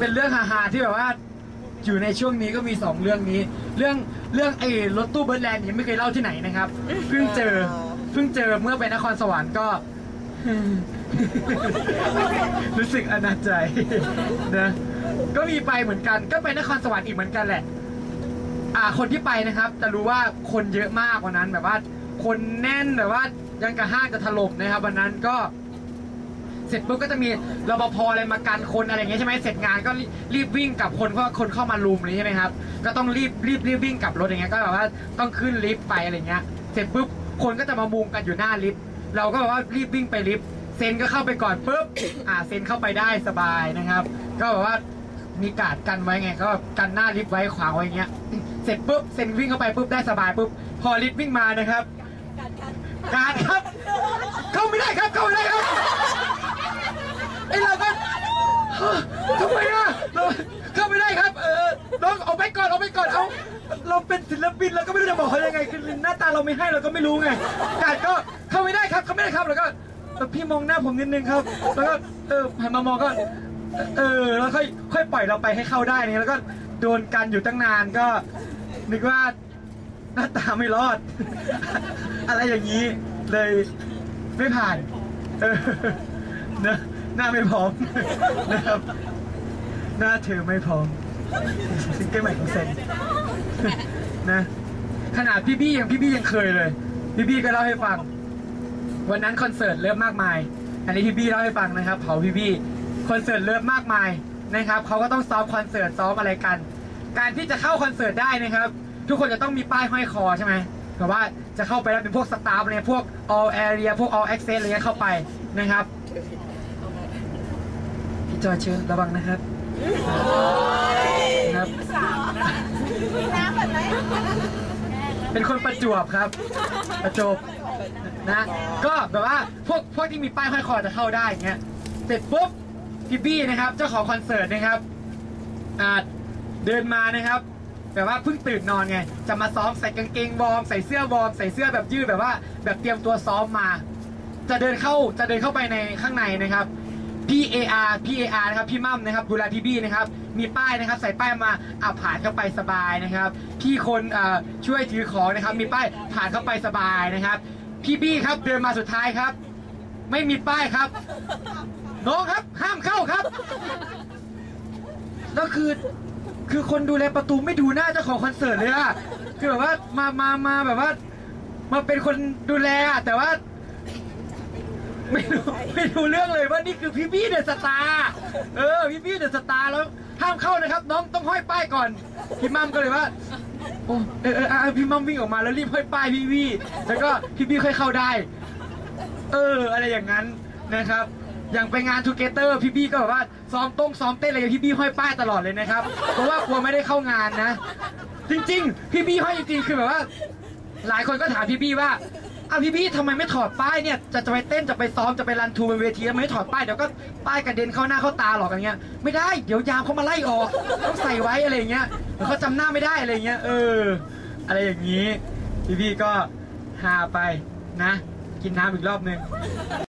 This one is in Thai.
เป็นเรื่องฮาๆที่แบบว่า อยู่ในช่วงนี้ก็มีสองเรื่องนี้ เรื่องเรื่องไอ้รถตู้เบิร์ดแลนด์ยังไม่เคยเล่าที่ไหนนะครับ เพิ่งเจอเพิ่งเจอเมื่อไปนครสวรรค์ก็ รู้สึกอนาจใจนะก็มีไปเหมือนกัน ก็ไปนครสวรรค์อีกเหมือนกันแหละ อ่า คนที่ไปนะครับจะรู้ว่าคนเยอะมากวันนั้นแบบว่า คนแน่นแบบว่ายังกระห้างจะถล่มนะครับวันนั้นก็ เสร็จปุ๊บก็จะมีรปภอะไรมากันคนอะไรอย่างเงี้ยใช่ไหมเสร็จงานก็รีรีบวิ่งกลับคนเพราะว่าคนเข้ามารุมอะไรใช่ไหมครับก็ต้องรีบรีบรีบวิ่งกลับรถอย่างเงี้ยก็แบบว่าต้องขึ้นลิฟต์ไปอะไรเงี้ยเสร็จปุ๊บคนก็จะมามุงกันอยู่หน้าลิฟต์เราก็แบบว่ารีบวิ่งไปลิฟต์เซนก็เข้าไปก่อนปุ๊บอ่าเซนเข้าไปได้สบายนะครับ ก็แบบว่ามีการดกันไว้ไงก็กันหน้าลิฟต์ไว้ขวางไว้อย่างเงี้ยเสร็จปุ๊บเซนวิ่งเข้าไปปุ๊บได้สบายปุ๊บพอลิฟต์วิ่งมานะครับ การดครับ เข้าไม่ได้ครับเข้าไม่ได้ เราไม่ให้เราก็ไม่รู้ไงการก็เข้าไม่ได้ครับเข้าไม่ได้ครับแล้วก็พี่มองหน้าผมนิดนึงครับ แล้วก็เออหันมามองก็ เออแล้วค่อยค่อยปล่อยเราไปให้เข้าได้นี่แล้วก็โดนกันอยู่ตั้งนานก็ นึกว่าหน้าตาไม่รอด อะไรอย่างนี้เลยไม่ผ่าน เออนะหน้าไม่พร้อมนะครับ หน้าเธอไม่พร้อมซิงเกิลใหม่ของเซนนะ ขนาดพี่บี้ยังพี่บี้ยังเคยเลย พี่บี้ก็เล่าให้ฟัง วันนั้นคอนเสิร์ตเริ่มมากมาย อันนี้พี่บี้เล่าให้ฟังนะครับเผาพี่บี้คอนเสิร์ตเริ่มมากมายนะครับเขาก็ต้องซ้อมคอนเสิร์ตซ้อมอะไรกัน การที่จะเข้าคอนเสิร์ตได้นะครับ ทุกคนจะต้องมีป้ายห้อยคอใช่ไหมแบบว่าจะเข้าไปแล้วเป็นพวกสตาฟอะไรพวก all area พวก all access อะไรเงี้ยเข้าไปนะครับพี่จอยเชิญระวังนะครับนะครับ เป็นคนประจวบครับ ประจวบนะ ก็แบบว่าพวกพวกที่มีป้ายห้อยคอจะเข้าได้เงี้ยเสร็จปุ๊บพี่บี้นะครับเจ้าของคอนเสิร์ตนะครับอ่าเดินมานะครับแบบว่าเพิ่งตื่นนอนไง จะมาซ้อมใส่กางเกงวอร์มใส่เสื้อวอร์มใส่เสื้อแบบยืดแบบว่า แบบเตรียมตัวซ้อมมา จะเดินเข้าจะเดินเข้าไปในข้างในนะครับพี่ AR พี่ AR นะครับพี่มั่มนะครับดูแลพี่บี้นะครับ มีป้ายนะครับ ใส่ป้ายมาอะผ่านเข้าไปสบายนะครับ พี่คนเอ่อช่วยถือของนะครับ มีป้ายผ่านเข้าไปสบายนะครับ พี่บี้ครับเดินมาสุดท้ายครับ ไม่มีป้ายครับน้องครับห้ามเข้าครับแล้วคือคือคนดูแลประตูไม่ดูหน้าเจ้าของคอนเสิร์ตเลยอะคือแบบว่ามามามาแบบว่า มาเป็นคนดูแลอะแต่ว่า ไม่รู้ไม่รู้เรื่องเลยว่านี่คือพี่บี้เดอะสตาร์เออ พี่บี้เดอะสตาร์แล้ว ห้ามเข้านะครับ น้องต้องห้อยป้ายก่อน พี่มัมก็เลยว่าโอ้เออเออพี่มัมวิ่งออกมาแล้วรีบห้อยป้ายพี่บี้แล้วก็พี่บี้ค่อยเข้าได้ เออ อะไรอย่างนั้นนะครับ อย่างไปงานทูเกเตอร์พี่บี้ก็แบบว่าซ้อมต้งซ้อมเต้นอะไรพี่บี้ห้อยป้ายตลอดเลยนะครับ เพราะว่ากลัวไม่ได้เข้างานนะ จริง ๆ พี่บี้ห้อยจริงๆคือแบบว่า หลายคนก็ถามพี่บี้ว่า อ้าวพี่พี่ทำไมไม่ถอดป้ายเนี่ยจะจะไปเต้นจะไปซ้อมจะไปรันทูบนเวทีทำไมไม่ถอดป้ายเดี๋ยวก็ป้ายกระเด็นเข้าหน้าเข้าตาหรอกอะไรเงี้ยไม่ได้เดี๋ยวยามเขามาไล่ออกต้องใส่ไว้อะไรเงี้ยเดี๋ยวเขาจำหน้าไม่ได้อะไรเงี้ยเออ อะไรอย่างนี้ พี่พี่ก็ฮาไปนะ กินน้ำอีกรอบนึง